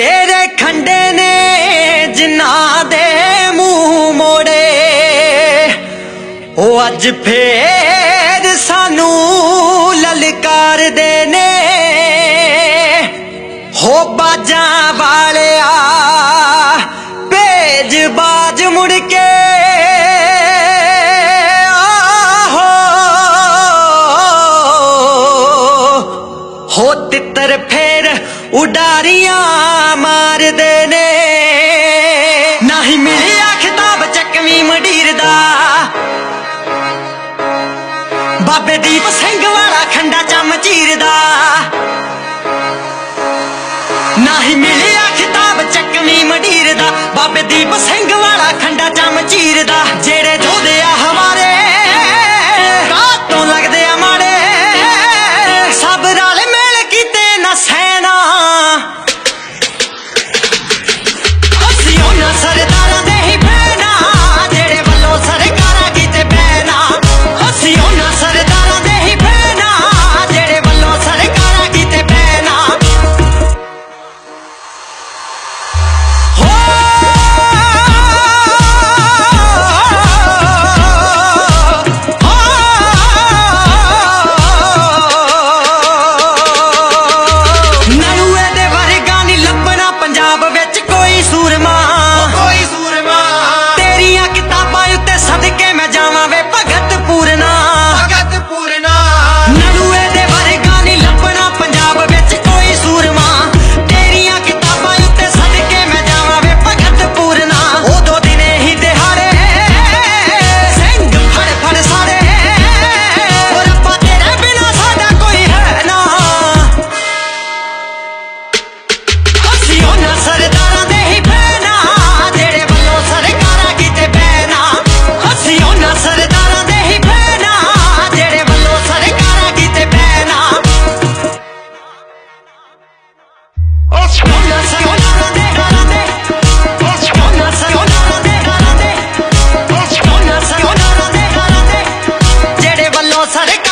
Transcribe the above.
ਤੇਰੇ ਖੰਡੇ ਨੇ ਜਿਨ੍ਹਾਂ ਦੇ ਮੂੰਹ ਮੋੜੇ, ਉਹ ਅੱਜ ਫੇਰ ਸਾਨੂੰ ਲਲਕਾਰਦੇ ਨੇ। ਹੋ ਬਾਜਾਂ ਉਡਾਰੀਆਂ ਮਾਰਦੇ ਨੇ। ਨਹੀਂ ਮਿਲਿਆ ਖਿਤਾਬ ਚੱਕਵੀਂ ਮੰਡੀਰ ਦਾ। ਬਾਬੇ ਦੀਪ ਸਿੰਘ ਵਾਲਾ ਖੰਡਾ ਚਮਚੀਰ ਚੀਰਦਾ ਨਹੀਂ ਮਿਲਿਆ ਖਿਤਾਬ ਚੱਕਵੀਂ ਮੰਡੀਰ ਦਾ। ਬਾਬੇ ਦੀਪ ਸਿੰਘ ਵਾਲਾ ਖੰਡਾ ਚਮਚੀਰ ਦਾ। ਜਿਹੜੇ ਜੋਧੇ ਆ ਹਮਾਰੇ ¡Saleca!